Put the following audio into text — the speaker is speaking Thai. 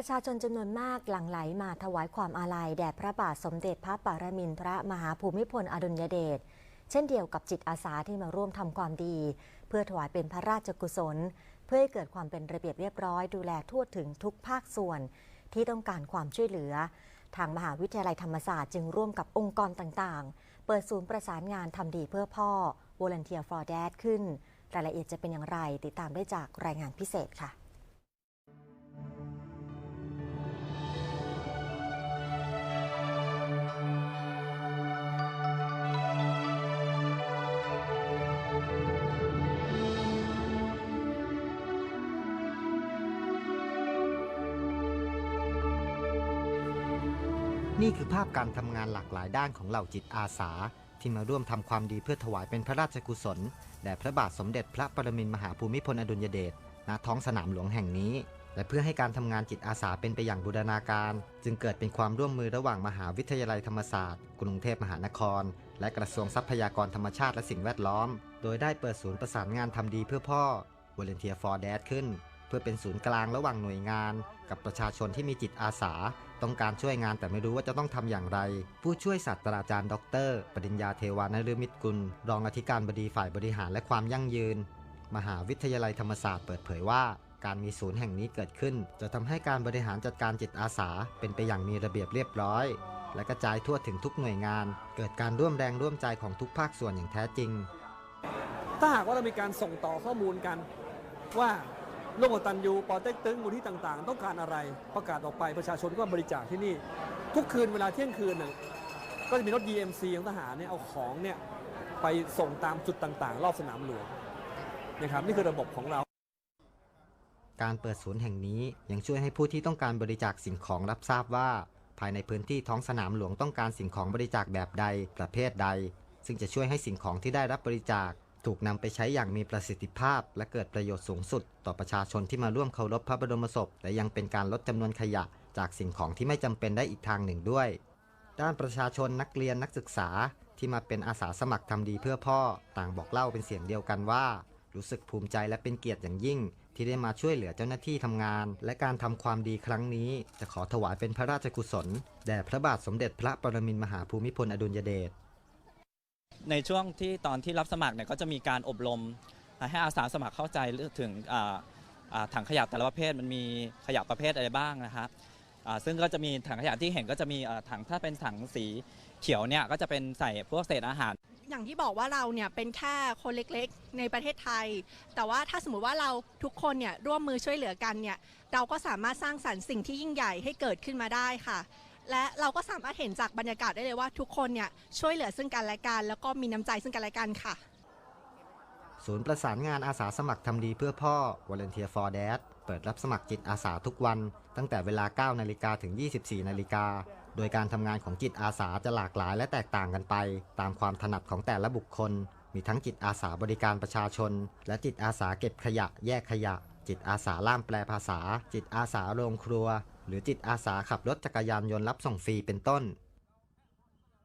ประชาชนจำนวนมากหลั่งไหลมาถวายความอาลัยแด่พระบาทสมเด็จพระปรมินทรมหาภูมิพลอดุลยเดช เช่นเดียวกับจิตอาสาที่มาร่วมทำความดี เพื่อถวายเป็นพระราชกุศล เพื่อให้เกิดความเป็นระเบียบเรียบร้อยดูแลทั่วถึงทุกภาคส่วน ที่ต้องการความช่วยเหลือ ทางมหาวิทยาลัยธรรมศาสตร์จึงร่วมกับองค์กรต่างๆ เปิดศูนย์ประสานงานทำดีเพื่อพ่อ Volunteer for Dad ขึ้น รายละเอียดจะเป็นอย่างไร ติดตามได้จากรายงานพิเศษค่ะ นี่คือภาพการทำงานหลากหลายด้านของเหล่าจิตอาสา ที่มาร่วมทำความดีเพื่อถวายเป็นพระราชกุศลแด่พระบาทสมเด็จพระปรมินทรมหาภูมิพลอดุลยเดชณท้องสนามหลวงแห่งนี้ และเพื่อให้การทำงานจิตอาสาเป็นไปอย่างบูรณาการ จึงเกิดเป็นความร่วมมือระหว่างมหาวิทยาลัยธรรมศาสตร์ กรุงเทพมหานคร และกระทรวงทรัพยากรธรรมชาติและสิ่งแวดล้อม โดยได้เปิดศูนย์ประสานงานทำดีเพื่อพ่อ Volunteer for Dad ขึ้น เพื่อเป็นศูนย์กลางระหว่างหน่วยงาน กับประชาชนที่มีจิตอาสา ต้องการช่วยงานแต่ไม่รู้ว่าจะต้องทำอย่างไร ผู้ช่วยศาสตราจารย์ดอกเตอรปริญญาเทวานฤมิตกุล รองอธิการบดีฝ่ายบริหารและความยั่งยืน มหาวิทยาลัยธรรมศาสตร์เปิดเผยว่าการมีศูนย์แห่งนี้เกิดขึ้น จะทำให้การบริหารจัดการจิตอาสา เป็นไปอย่างมีระเบียบเรียบร้อย และกระจายทั่วถึงทุกหน่วยงาน เกิดการร่วมแรงร่วมใจของทุกภาคส่วนอย่างแท้จริง ถ้าหากว่าเรามีการส่งต่อข้อมูลกันว่า โลกตันยูปอเต็กตึงมูลที่ต่างๆ ต้องการอะไรประกาศออกไปประชาชนก็บริจาคที่นี่ ทุกคืนเวลาเที่ยงคืนน่ะก็จะมีรถ DMC ของทหารเนี่ยเอาของเนี่ยไปส่งตามจุดต่างๆ รอบสนามหลวงนะครับนี่คือระบบของเรา การเปิดศูนย์แห่งนี้ยังช่วยให้ผู้ที่ต้องการบริจาคสิ่งของรับทราบว่า ภายในพื้นที่ท้องสนามหลวงต้องการสิ่งของบริจาคแบบใดประเภทใด ซึ่งจะช่วยให้สิ่งของที่ได้รับบริจาค ถูกนำไปใช้อย่างมีประสิทธิภาพ และเกิดประโยชน์สูงสุด ต่อประชาชนที่มาร่วมเคารพพระบรมศพ และยังเป็นการลดจำนวนขยะ จากสิ่งของที่ไม่จำเป็นได้อีกทางหนึ่งด้วย ด้านประชาชนนักเรียนนักศึกษาที่มาเป็นอาสาสมัครทำดีเพื่อพ่อ ต่างบอกเล่าเป็นเสียงเดียวกันว่า รู้สึกภูมิใจและเป็นเกียรติอย่างยิ่ง ที่ได้มาช่วยเหลือเจ้าหน้าที่ทำงาน และการทำความดีครั้งนี้ จะขอถวายเป็นพระราชกุศลแด่พระบาทสมเด็จพระปรมินทรมหาภูมิพลอดุลยเดช ในช่วงที่ตอนที่รับสมัครเนี่ยก็จะมีการอบรม ให้อาสาสมัครเข้าใจถึงถังขยะแต่ละประเภทมันมีขยะประเภทอะไรบ้างนะครับซึ่งก็จะมีถังขยะที่เห็นก็จะมีถังถ้าเป็นถังสีเขียวเนี่ยก็จะเป็นใส่พวกเศษอาหาร อย่างที่บอกว่าเราเนี่ยเป็นแค่คนเล็กๆ ในประเทศไทย แต่ว่าถ้าสมมติว่าเราทุกคนเนี่ยร่วมมือช่วยเหลือกันเนี่ยเราก็สามารถสร้างสรรค์สิ่งที่ยิ่งใหญ่ให้เกิดขึ้นมาได้ค่ะ และเราก็สามารถเห็นจากบรรยากาศได้เลยว่าทุกคนเนี่ยช่วยเหลือซึ่งกันและกันแล้วก็มีน้ำใจซึ่งกันและกันค่ะ ศูนย์ประสานงานอาสาสมัครทำดีเพื่อพ่อ Volunteer for Dad เปิดรับสมัครจิตอาสาทุกวัน ตั้งแต่เวลา 9 นาฬิกาถึง 24 นาฬิกา โดยการทำงานของจิตอาสาจะหลากหลายและแตกต่างกันไป ตามความถนัดของแต่ละบุคคล มีทั้งจิตอาสาบริการประชาชน และจิตอาสาเก็บขยะแยกขยะ จิตอาสาล่ามแปลภาษา จิตอาสาโรงครัว หรือจิตอาสาขับรถจักรยานยนต์รับส่งฟรีเป็นต้น